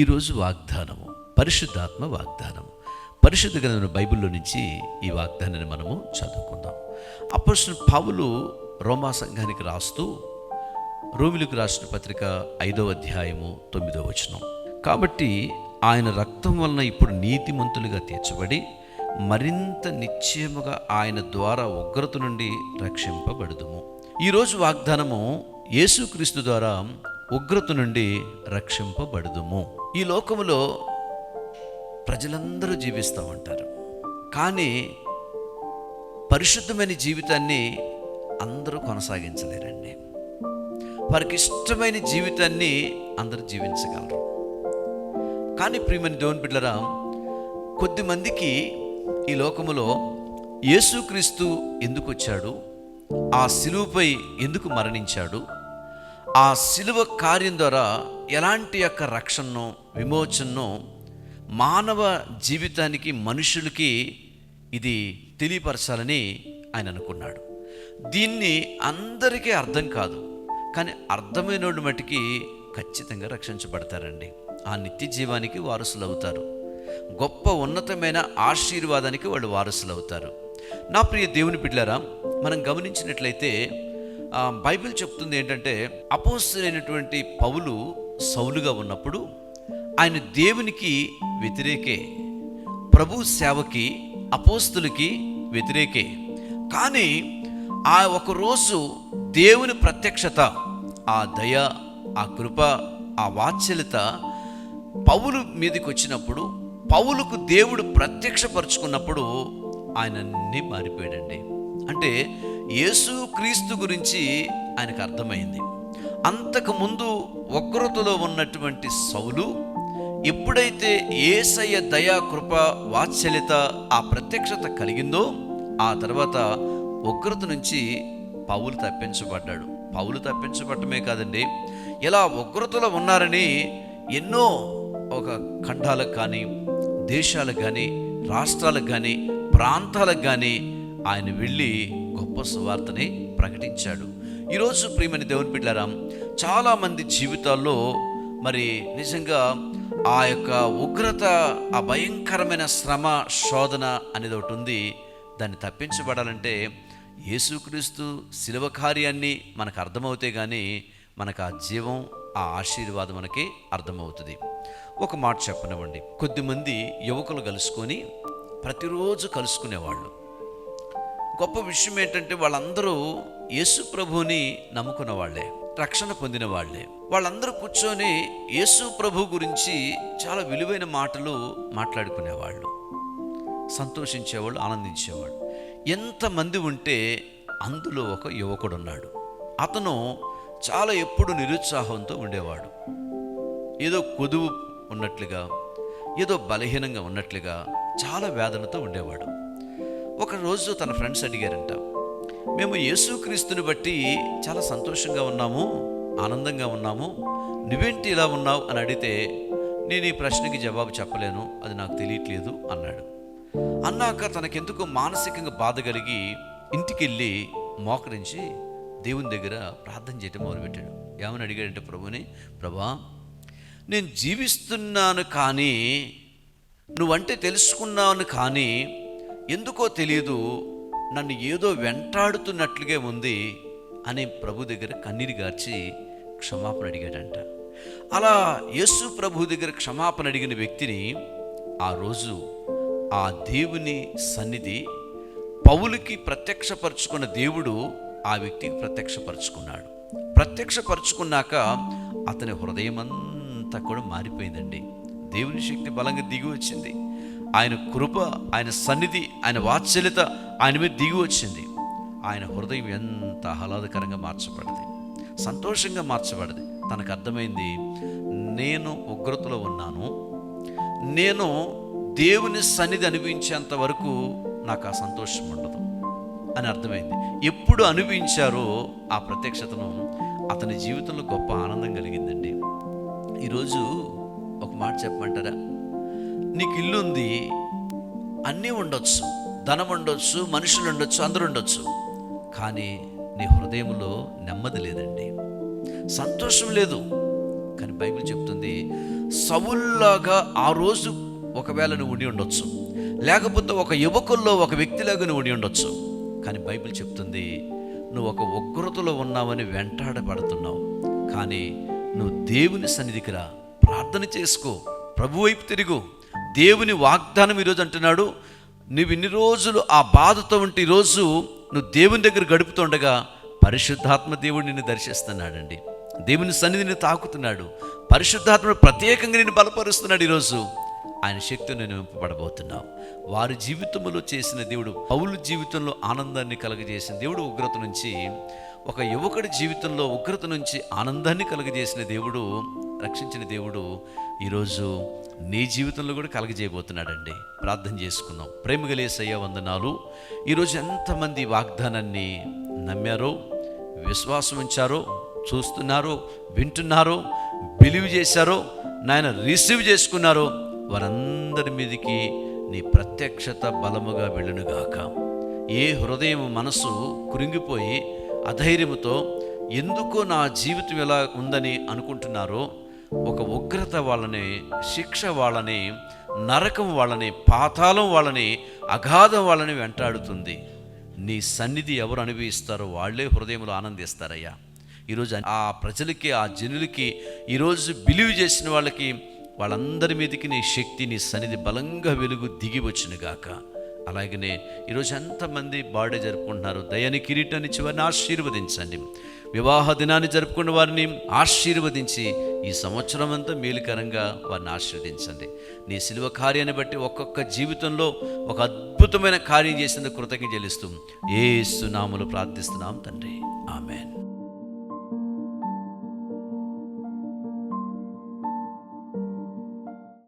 ఈరోజు వాగ్దానము పరిశుద్ధాత్మ వాగ్దానం పరిశుద్ధ గ్రంథం బైబిల్లో నుంచి ఈ వాగ్దానాన్ని మనము చదువుకుందాం. అప్పుడు పావులు రోమా సంఘానికి రాస్తూ రోమిలకు రాసిన పత్రిక ఐదవ అధ్యాయము తొమ్మిదవ వచనం. కాబట్టి ఆయన రక్తం వలన ఇప్పుడు నీతిమంతులుగా తీర్చబడి మరింత నిశ్చయముగా ఆయన ద్వారా ఉగ్రత నుండి రక్షింపబడుదుము. ఈరోజు వాగ్దానము యేసుక్రీస్తు ద్వారా ఉగ్రత నుండి రక్షింపబడుదుము. ఈ లోకములో ప్రజలందరూ జీవిస్తూ ఉంటారు. కానీ పరిశుద్ధమైన జీవితాన్ని అందరూ కొనసాగించలేరండి. వారికి ఇష్టమైన జీవితాన్ని అందరూ జీవించగలరు. కానీ ప్రియమని దేవుని బిడ్డరా కొద్దిమందికి ఈ లోకములో యేసుక్రీస్తు ఎందుకు వచ్చాడు? ఆ శిలువుపై ఎందుకు మరణించాడు? ఆ సిలువ కార్యం ద్వారా ఎలాంటి యొక్క రక్షణను విమోచనను మానవ జీవితానికి మనుషులకి ఇది తెలియపరచాలని ఆయన అనుకున్నాడు. దీన్ని అందరికీ అర్థం కాదు కానీ అర్థమైన మటుకి ఖచ్చితంగా రక్షించబడతారండి. ఆ నిత్య జీవానికి వారసులు అవుతారు. గొప్ప ఉన్నతమైన ఆశీర్వాదానికి వాళ్ళు వారసులు అవుతారు. నా ప్రియ దేవుని బిడ్డారా మనం గమనించినట్లయితే బైబిల్ చెప్తుంది ఏంటంటే అపోస్తులైనటువంటి పౌలు సౌలుగా ఉన్నప్పుడు ఆయన దేవునికి వ్యతిరేకే ప్రభు సేవకి అపోస్తులకి వ్యతిరేకే. కానీ ఆ ఒక రోజు దేవుని ప్రత్యక్షత ఆ దయ ఆ కృప ఆ వాత్సల్యత పౌలు మీదకి వచ్చినప్పుడు పౌలుకు దేవుడు ప్రత్యక్షపరుచుకున్నప్పుడు ఆయన అన్నీ మారిపోయాడండి. అంటే యేసు క్రీస్తు గురించి ఆయనకు అర్థమైంది. అంతకుముందు వక్రతలో ఉన్నటువంటి సౌలు ఎప్పుడైతే ఏసయ్య దయా కృప వాత్సల్యత ఆ ప్రత్యక్షత కలిగిందో ఆ తర్వాత వక్రత నుంచి పౌలు తప్పించబడ్డాడు. పౌలు తప్పించబడటమే కాదండి. ఇలా ఉగ్రతలో ఉన్నారని ఎన్నో ఒక ఖండాలకు కానీ దేశాలకు కానీ రాష్ట్రాలకు కానీ ప్రాంతాలకు కానీ ఆయన వెళ్ళి గొప్ప సువార్తని ప్రకటించాడు. ఈరోజు ప్రియమని దేవుని బిడ్డారా చాలామంది జీవితాల్లో మరి నిజంగా ఆ యొక్క ఉగ్రత ఆ భయంకరమైన శ్రమ శోధన అనేది ఒకటి ఉంది. దాన్ని తప్పించబడాలంటే యేసుక్రీస్తు శిలువ కార్యాన్ని మనకు అర్థమవుతే కానీ మనకు ఆ జీవం ఆ ఆశీర్వాదం మనకి అర్థమవుతుంది. ఒక మాట చెప్పనివ్వండి. కొద్దిమంది యువకులు కలుసుకొని ప్రతిరోజు కలుసుకునేవాళ్ళు. గొప్ప విషయం ఏంటంటే వాళ్ళందరూ యేసు ప్రభుని నమ్ముకున్న వాళ్ళే రక్షణ పొందిన వాళ్ళే. వాళ్ళందరూ కూర్చొని యేసు ప్రభు గురించి చాలా విలువైన మాటలు మాట్లాడుకునేవాళ్ళు. సంతోషించేవాళ్ళు ఆనందించేవాళ్ళు. ఎంతమంది ఉంటే అందులో ఒక యువకుడు ఉన్నాడు అతను చాలా ఎప్పుడు నిరుత్సాహంతో ఉండేవాడు. ఏదో కొదువు ఉన్నట్లుగా ఏదో బలహీనంగా ఉన్నట్లుగా చాలా వేదనతో ఉండేవాడు. ఒకరోజు తన ఫ్రెండ్స్ అడిగారంట మేము యేసుక్రీస్తుని బట్టి చాలా సంతోషంగా ఉన్నాము ఆనందంగా ఉన్నాము నువ్వేంటి ఇలా ఉన్నావు? అని అడిగితే నేను ఈ ప్రశ్నకి జవాబు చెప్పలేను అది నాకు తెలియట్లేదు అన్నాడు. అన్నాక తనకెందుకు మానసికంగా బాధ కలిగి ఇంటికెళ్ళి మోకరించి దేవుని దగ్గర ప్రార్థన చేయటం మొదలుపెట్టాడు. ఏమని అడిగాడంటే ప్రభుని ప్రభా నేను జీవిస్తున్నాను కానీ నువ్వంటే తెలుసుకున్నాను కానీ ఎందుకో తెలియదు నన్ను ఏదో వెంటాడుతున్నట్లుగా ఉంది అని ప్రభు దగ్గర కన్నీరు గార్చి క్షమాపణ అడిగాడంట. అలా యేసు ప్రభు దగ్గర క్షమాపణ అడిగిన వ్యక్తిని ఆ రోజు ఆ దేవుని సన్నిధి పౌలుకి ప్రత్యక్షపరుచుకున్న దేవుడు ఆ వ్యక్తికి ప్రత్యక్షపరుచుకున్నాడు. ప్రత్యక్షపరుచుకున్నాక అతని హృదయం అంతా కూడా మారిపోయిందండి. దేవుని శక్తి బలంగా దిగి వచ్చింది. ఆయన కృప ఆయన సన్నిధి ఆయన వాత్సల్యత ఆయన మీద దిగి వచ్చింది. ఆయన హృదయం ఎంత ఆహ్లాదకరంగా మార్చబడింది. సంతోషంగా మార్చబడింది. తనకు అర్థమైంది నేను ఉగ్రతలో ఉన్నాను. నేను దేవుని సన్నిధి అనిపించేంత వరకు నాకు ఆ సంతోషం ఉండదు అని అర్థమైంది. ఎప్పుడు అనుభవించారో ఆ ప్రత్యక్షతను అతని జీవితంలో గొప్ప ఆనందం కలిగిందండి. ఈరోజు ఒక మాట చెప్పమంటారా? నీకు ఇల్లు ఉంది అన్నీ ఉండొచ్చు ధనం ఉండొచ్చు మనుషులు ఉండొచ్చు అందరూ ఉండొచ్చు. కానీ నీ హృదయంలో నెమ్మది లేదండి. సంతోషం లేదు. కానీ బైబిల్ చెప్తుంది సవుల్లాగా ఆ రోజు ఒకవేళ నువ్వు ఉండి ఉండొచ్చు. లేకపోతే ఒక యువకుల్లో ఒక వ్యక్తిలాగా నువ్వు ఉండి ఉండొచ్చు. కానీ బైబిల్ చెప్తుంది నువ్వు ఒక ఉగ్రతలో ఉన్నావని వెంటాడబడుతున్నావు. కానీ నువ్వు దేవుని సన్నిధికి రా ప్రార్థన చేసుకో ప్రభు వైపు తిరుగు. దేవుని వాగ్దానం ఈరోజు అంటున్నాడు నువ్వు ఇన్ని రోజులు ఆ బాధతో ఉంటే ఈరోజు నువ్వు దేవుని దగ్గర గడుపుతుండగా పరిశుద్ధాత్మ దేవుడు నిన్ను దర్శిస్తున్నాడండి. దేవుని సన్నిధిని తాకుతున్నాడు. పరిశుద్ధాత్మ ప్రత్యేకంగా నిన్ను బలపరుస్తున్నాడు ఈరోజు ఆయన శక్తిని నేను నింపబడబోతున్నావు వారి జీవితంలో చేసిన దేవుడు పౌలు జీవితంలో ఆనందాన్ని కలగజేసిన దేవుడు ఉగ్రత నుంచి ఒక యువకుడి జీవితంలో ఉగ్రత నుంచి ఆనందాన్ని కలుగజేసిన దేవుడు రక్షించిన దేవుడు ఈరోజు నీ జీవితంలో కూడా కలగజేయబోతున్నాడండి. ప్రార్థన చేసుకుందాం. ప్రేమగలేసయ్య వందనాలు. ఈరోజు ఎంతమంది వాగ్దానాన్ని నమ్మారో విశ్వాసం ఉంచారో చూస్తున్నారో వింటున్నారో బిలీవ్ చేశారో నాయన రిసీవ్ చేసుకున్నారో వారందరి మీదకి నీ ప్రత్యక్షత బలముగా వెళ్ళునుగాక. ఏ హృదయం మనసు కురింగిపోయి అధైర్యముతో ఎందుకో నా జీవితం ఎలా ఉందని అనుకుంటున్నారో ఒక ఉగ్రత వాళ్ళని శిక్ష వాళ్ళని నరకం వాళ్ళని పాతాళం వాళ్ళని అగాధం వాళ్ళని వెంటాడుతుంది. నీ సన్నిధి ఎవరు అనుభవిస్తారో వాళ్ళే హృదయంలో ఆనందిస్తారయ్యా. ఈరోజు ఆ ప్రజలకి ఆ జనులకి ఈరోజు బిలీవ్ చేసిన వాళ్ళకి వాళ్ళందరి మీదకి నీ శక్తి నీ సన్నిధి బలంగా వెలుగు దిగి వచ్చినగాక. అలాగనే ఈరోజు ఎంతమంది బాడే జరుపుకుంటున్నారు దయని కిరీటాన్ని చివరిని ఆశీర్వదించండి. వివాహ దినాన్ని జరుపుకున్న వారిని ఆశీర్వదించి ఈ సంవత్సరం అంతా మేలుకరంగా వారిని ఆశీర్వదించండి. నీ శిలువ కార్యాన్ని బట్టి ఒక్కొక్క జీవితంలో ఒక అద్భుతమైన కార్యం చేసిన కృతజ్ఞ చెల్లిస్తూ ఏ సునాములు ప్రార్థిస్తున్నాం తండ్రి.